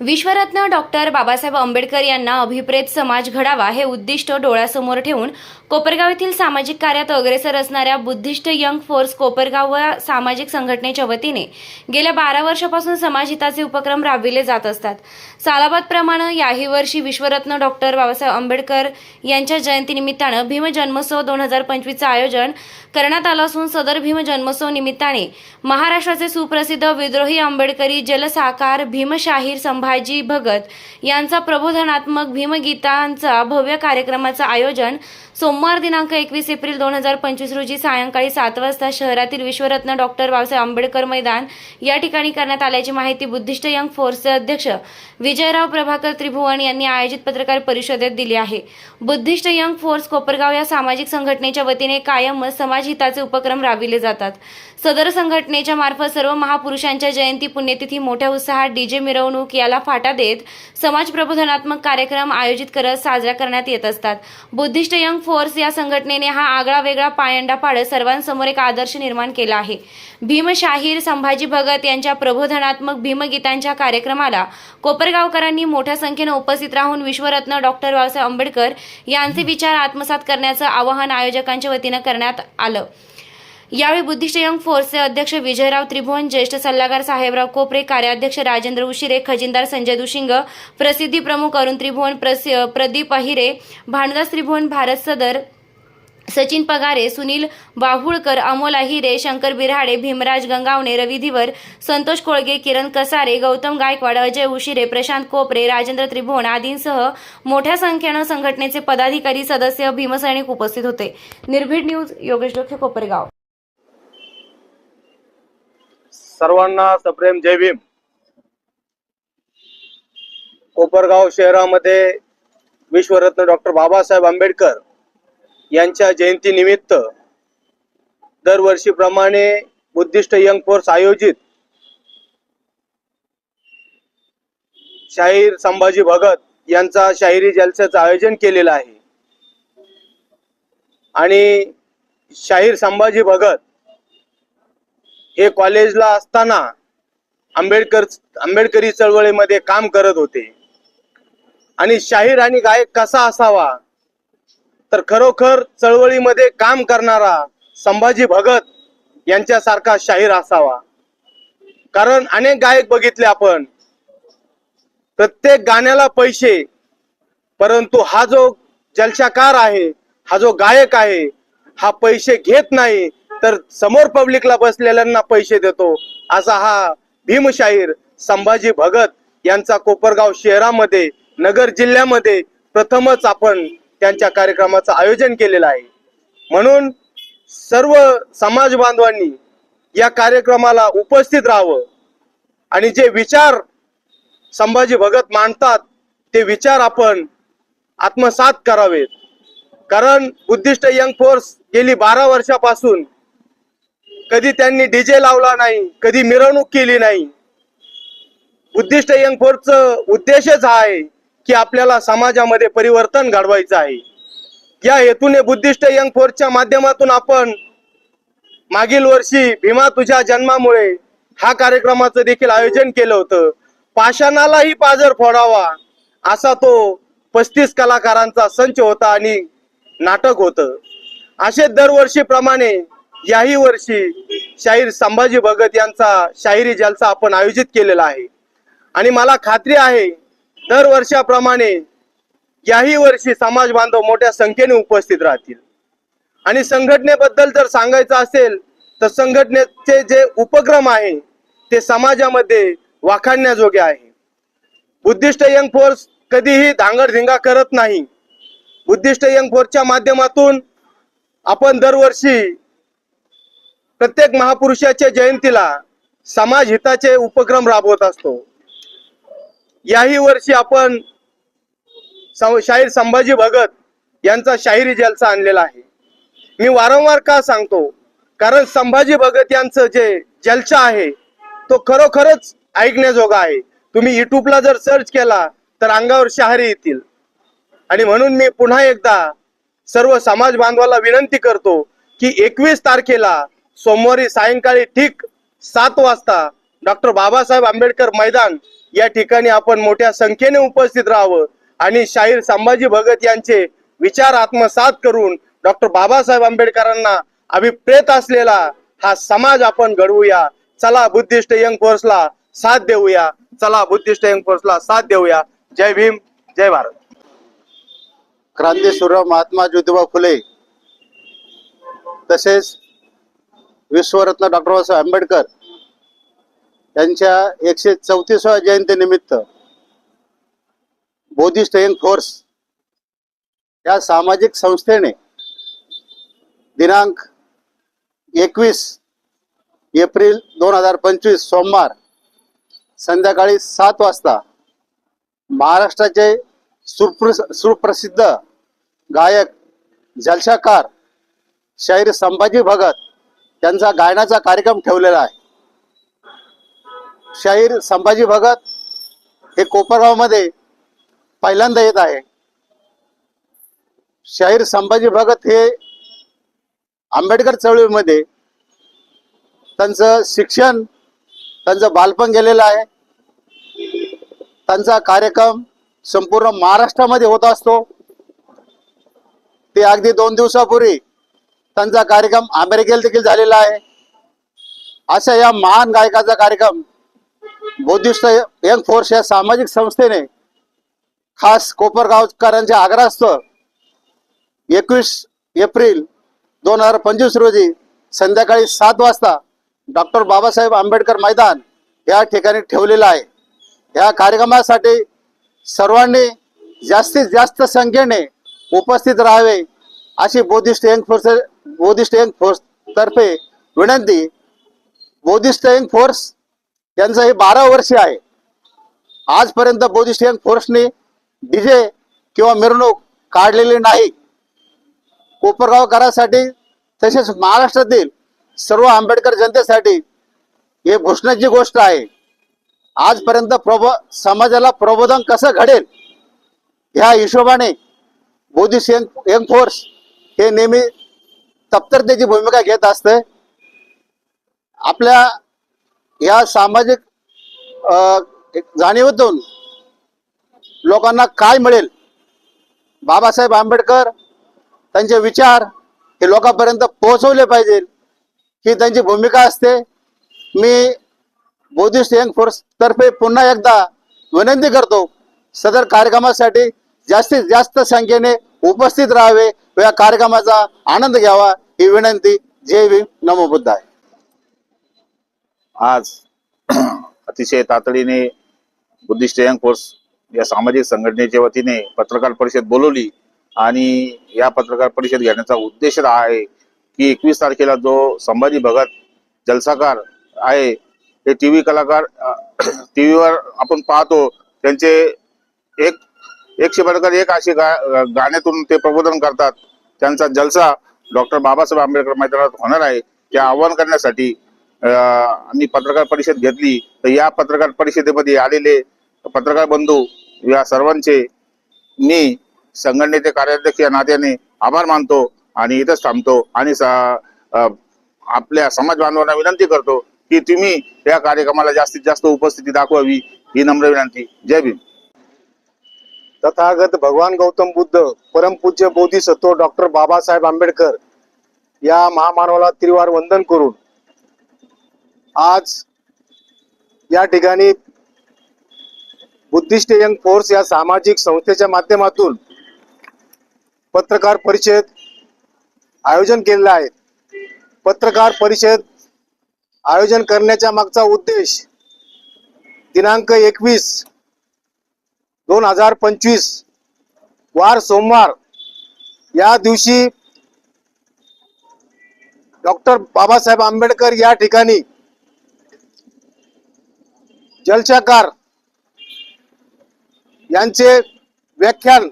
विश्वरत्न doctor Babasaheb Ambedkar यांना अभिप्रेत समाज घडावा हे उद्दिष्ट डोळ्यासमोर ठेवून कोपरगाव येथील सामाजिक कार्यात अग्रेसर असणाऱ्या बुद्धिस्ट यंग फोर्स कोपरगाव व सामाजिक संघटनेच्या वतीने गेल्या बारा वर्षापासून समाजहिताचे उपक्रम राबविले जात असतात. सालाबादप्रमाणे याही वर्षी विश्वरत्न डॉक्टर बाबासाहेब आंबेडकर यांच्या जयंतीनिमित्तानं भीम जन्मोत्सव दोन हजार पंचवीसचं आयोजन करण्यात आलं असून सदर भीम जन्मोत्सव निमित्ताने महाराष्ट्राचे सुप्रसिद्ध विद्रोही आंबेडकरी जलसाकार भीमशाहीर संभाजी भगत यांचा प्रबोधनात्मक भीमगीतांचा भव्य कार्यक्रमाचं आयोजन सोमवार दिनांक एकवीस एप्रिल दोन हजार पंचवीस रोजी सायंकाळी सात वाजता शहरातील विश्वरत्न डॉक्टर बाबासाहेब आंबेडकर मैदान या ठिकाणी करण्यात आल्याची माहिती बुद्धिस्ट यंग फोर्सचे अध्यक्ष विजयराव प्रभाकर त्रिभुवन यांनी आयोजित पत्रकार परिषदेत दिली आहे. बुद्धिस्ट यंग फोर्स कोपरगाव या सामाजिक संघटनेच्या वतीने कायमच समाजहिताचे उपक्रम राबविले जातात. सदर संघटनेच्या मार्फत सर्व महापुरुषांच्या जयंती पुण्यतिथी मोठ्या उत्साहात डीजे मिरवणूक याला फाटा देत समाज प्रबोधनात्मक कार्यक्रम आयोजित करत साजरा करण्यात येत असतात. बुद्धिस्ट यंग फोर्स या संघटनेने हा आगळा वेगळा पायंडा पाडत सर्वांसमोर एक आदर्श निर्माण केला आहे. भीमशाहीर संभाजी भगत यांच्या प्रबोधनात्मक भीमगीतांच्या कार्यक्रमाला कोपरगावकरांनी मोठ्या संख्येनं उपस्थित राहून विश्वरत्न डॉक्टर बाबासाहेब आंबेडकर यांचे विचार आत्मसात करण्याचं आवाहन आयोजकांच्या वतीनं करण्यात आलं. यावेळी बुद्धिस्ट यंग फोर्सचे अध्यक्ष विजयराव त्रिभुवन ज्येष्ठ सल्लागार साहेबराव कोपरे कार्याध्यक्ष राजेंद्र उशिरे खजिनदार संजय दुशिंग प्रसिद्धी प्रमुख अरुण त्रिभुवन प्रदीप अहिरे भानुदास त्रिभुवन भारत सदर सचिन पगारे सुनील बाहुळकर अमोल अहिरे शंकर बिराडे भीमराज गंगावणे रवी धिवर संतोष कोळगे किरण कसारे गौतम गायकवाड अजय उशिरे प्रशांत कोपरे राजेंद्र त्रिभुवन आदींसह मोठ्या संख्येनं संघटनेचे पदाधिकारी सदस्य भीमसैनिक उपस्थित होते. निर्भीड न्यूज योगेश डोखे कोपरगाव. सर्वांना सप्रेम जय भीम. कोपरगाव शहरामध्ये विश्वरत्न डॉक्टर बाबासाहेब आंबेडकर यांच्या जयंती निमित्त दरवर्षीप्रमाणे बुद्धिस्ट यंग फोर्स आयोजित शाहीर संभाजी भगत यांचा शाहिरी जलसेचं आयोजन केलेलं आहे. आणि शाहीर संभाजी भगत हे कॉलेजला असताना आंबेडकर आंबेडकरी चळवळीमध्ये काम करत होते. आणि शाहीर आणि गायक कसा असावा? तर खरोखर चळवळीमध्ये काम करणारा संभाजी भगत यांच्यासारखा शाहीर असावा. कारण अनेक गायक बघितले आपण. प्रत्येक गाण्याला पैसे परंतु हा जो जलशाकार आहे हा जो गायक आहे हा पैसे घेत नाही तर समोर पब्लिकला बसलेल्यांना पैसे देतो असा हा भीमशाहीर संभाजी भगत यांचा कोपरगाव शहरामध्ये नगर जिल्ह्यामध्ये प्रथमच आपण त्यांच्या कार्यक्रमाचं आयोजन केलेलं आहे. म्हणून सर्व समाज बांधवांनी या कार्यक्रमाला उपस्थित राहावं आणि जे विचार संभाजी भगत मांडतात ते विचार आपण आत्मसात करावेत. कारण बुद्धिस्ट यंग फोर्स गेली बारा वर्षापासून कधी त्यांनी डीजे लावला नाही कधी मिरवणूक केली नाही. उद्दिष्ट यंग फोर्सचं उद्देशच हा आहे की आपल्याला समाजामध्ये परिवर्तन घडवायचं आहे. या हेतूने बुद्धिस्ट यंग फोर्सच्या माध्यमातून आपण मागील वर्षी भीमा तुझ्या जन्मामुळे हा कार्यक्रमाचं देखील आयोजन केलं होतं. पाषाणालाही पाजर फोडावा असा तो पस्तीस कलाकारांचा संच होता आणि नाटक होतं. असे दरवर्षीप्रमाणे याही वर्षी शाहीर संभाजी भगत यांचा शाहिरी जलसा आपण आयोजित केलेला आहे. आणि मला खात्री आहे दरवर्षाप्रमाणे याही वर्षी समाज बांधव मोठ्या संख्येने उपस्थित राहतील. आणि संघटनेबद्दल जर सांगायचं असेल तर संघटनेचे जे उपक्रम आहे ते समाजामध्ये वाखाणण्याजोगे आहे. बुद्धिस्ट यंग फोर्स कधीही धांगडधिंगा करत नाही. बुद्धिस्ट यंग फोर्सच्या माध्यमातून आपण दरवर्षी प्रत्येक महापुरुषाच्या जयंतीला समाज हिताचे उपक्रम राबवत असतो. याही वर्षी आपण शाहीर संभाजी भगत यांचा शाहिरी जलसा आणलेला आहे. मी वारंवार का सांगतो? कारण संभाजी भगत यांचं जे जलसा आहे तो खरोखरच ऐकण्याजोगा आहे. तुम्ही युट्यूबला जर सर्च केला तर अंगावर शहारी येतील. आणि म्हणून मी पुन्हा एकदा सर्व समाज बांधवाला विनंती करतो की एकवीस तारखेला सोमवारी सायंकाळी ठीक सात वाजता डॉक्टर बाबासाहेब आंबेडकर मैदान या ठिकाणी आपण मोठ्या संख्येने उपस्थित राहावं आणि शाहीर संभाजी भगत यांचे विचार आत्मसात करून डॉक्टर बाबासाहेब आंबेडकरांना अभिप्रेत असलेला हा समाज आपण घडवूया. चला बुद्धिस्ट यंग फोर्सला साथ देऊया. चला बुद्धिस्ट यंग फोर्सला साथ देऊया. जय भीम जय भारत. क्रांतीसूर्य महात्मा ज्योतिबा फुले तसेच विश्वरत्न डॉक्टर बाबासाहेब आंबेडकर यांच्या एकशे चौतीसव्या जयंतीनिमित्त बोधिस्ट यंग फोर्स या सामाजिक संस्थेने दिनांक एकवीस एप्रिल दोन हजार पंचवीस सोमवार संध्याकाळी सात वाजता महाराष्ट्राचे सुप्र सुप्रसिद्ध गायक जलशाकार शाहीर संभाजी भगत त्यांचा गायनाचा कार्यक्रम ठेवलेला आहे. शाहीर संभाजी भगत हे कोपरगावमध्ये पहिल्यांदा येत आहे. शाहीर संभाजी भगत हे आंबेडकर चळवळीमध्ये त्यांचं शिक्षण त्यांचं बालपण गेलेलं आहे. त्यांचा कार्यक्रम संपूर्ण महाराष्ट्रामध्ये होत असतो. ते अगदी दोन दिवसापूर्वी त्यांचा कार्यक्रम अमेरिकेला देखील झालेला आहे. अशा या महान गायकाचा कार्यक्रम बौद्धिस्ट यंग फोर्स या सामाजिक संस्थेने खास कोपरगावकरांच्या आग्रहास्तव एकवीस एप्रिल दोन हजार पंचवीस रोजी संध्याकाळी सात वाजता डॉक्टर बाबासाहेब आंबेडकर मैदान या ठिकाणी ठेवलेलं आहे. या कार्यक्रमासाठी सर्वांनी जास्तीत जास्त संख्येने उपस्थित राहावे. अशी Buddhist young force Buddhist young force तर्फे विनंती. बौद्धिस्ट यंग फोर्स यांचं हे बारा वर्ष आहे. आजपर्यंत बौद्धिस्ट यंग फोर्सने डीजे किंवा मिरवणूक काढलेली नाही. कोपरगावकरांसाठी तसेच महाराष्ट्रातील सर्व आंबेडकर जनतेसाठी हे घोषणाची गोष्ट आहे. आजपर्यंत प्रबो समाजाला प्रबोधन कसं घडेल? ह्या हिशोबाने बोधिस यंग यंग फोर्स हे नेहमी तप्तरतेची भूमिका घेत असते. आपल्या या सामाजिक एक जाणीवेतून लोकांना काय मिळेल? बाबासाहेब आंबेडकर त्यांचे विचार हे लोकांपर्यंत पोहोचवले पाहिजे ही त्यांची भूमिका असते. मी बौद्धिस्ट यंग फोर्स तर्फे पुन्हा एकदा विनंती करतो सदर कार्यक्रमासाठी जास्तीत जास्त संख्येने उपस्थित राहावे व या कार्यक्रमाचा आनंद घ्यावा ही विनंती. जय भीम. नमोबुद्ध आहे आज अतिशय तातडीने बुद्धिस्ट यंग फोर्स या सामाजिक संघटनेच्या वतीने पत्रकार परिषद बोलवली आणि या पत्रकार परिषद घेण्याचा उद्देश हा आहे की एकवीस तारखेला जो संभाजी भगत जलसाकार आहे ते टी व्ही कलाकार टी व्हीवर आपण पाहतो त्यांचे एक एकशे बडकर एक अशी गा गाण्यातून ते प्रबोधन करतात. त्यांचा जलसा डॉक्टर बाबासाहेब आंबेडकर मैदानात होणार आहे. ते आवाहन करण्यासाठी अं, आम्ही पत्रकार परिषद घेतली. तर या पत्रकार परिषदेमध्ये आलेले पत्रकार बंधू या सर्वांचे मी संघटनेचे कार्याध्यक्ष या नात्याने आभार मानतो आणि इथंच थांबतो आणि आपल्या समाज बांधवांना विनंती करतो की तुम्ही या कार्यक्रमाला जास्तीत जास्त उपस्थिती दाखवावी ही नम्र विनंती. जय भीम. तथागत भगवान गौतम बुद्ध परमपूज्य बोधिसत्व डॉक्टर बाबासाहेब आंबेडकर या महामानवाला त्रिवार वंदन करून आज या ठिकाणी बुद्धिस्ट यंग फोर्स या सामाजिक संस्थेच्या माध्यमातून पत्रकार परिषद आयोजन केलेलं आहे. पत्रकार परिषद आयोजन करण्याच्या मागचा उद्देश दिनांक एकवीस दोन हजार पंचवीस वार सोमवार या दिवशी डॉक्टर बाबासाहेब आंबेडकर या ठिकाणी जलशाकार यांचे व्याख्यान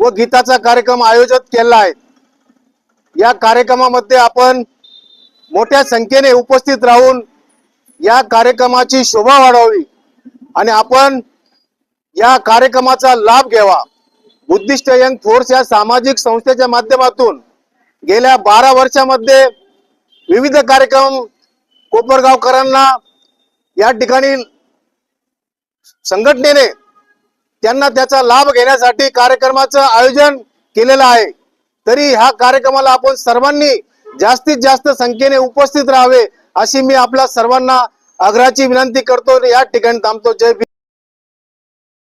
व गीताचा कार्यक्रम आयोजित केला आहे. या कार्यक्रमामध्ये आपण मोठ्या संख्येने उपस्थित राहून या कार्यक्रमाची शोभा वाढवावी आणि आपण या कार्यक्रमाचा लाभ घ्यावा. बुद्धिस्ट यंग फोर्स या सामाजिक संस्थेच्या माध्यमातून गेल्या बारा वर्षामध्ये विविध कार्यक्रम कोपरगावकरांना या ठिकाणी संघटनेने त्यांना त्याचा लाभ घेण्यासाठी कार्यक्रमाचं आयोजन केलेलं आहे. तरी ह्या कार्यक्रमाला आपण सर्वांनी जास्तीत जास्त संख्येने उपस्थित राहावे अशी मी आपल्या सर्वांना आग्रहाची विनंती करतो आणि या ठिकाणी थांबतो. जय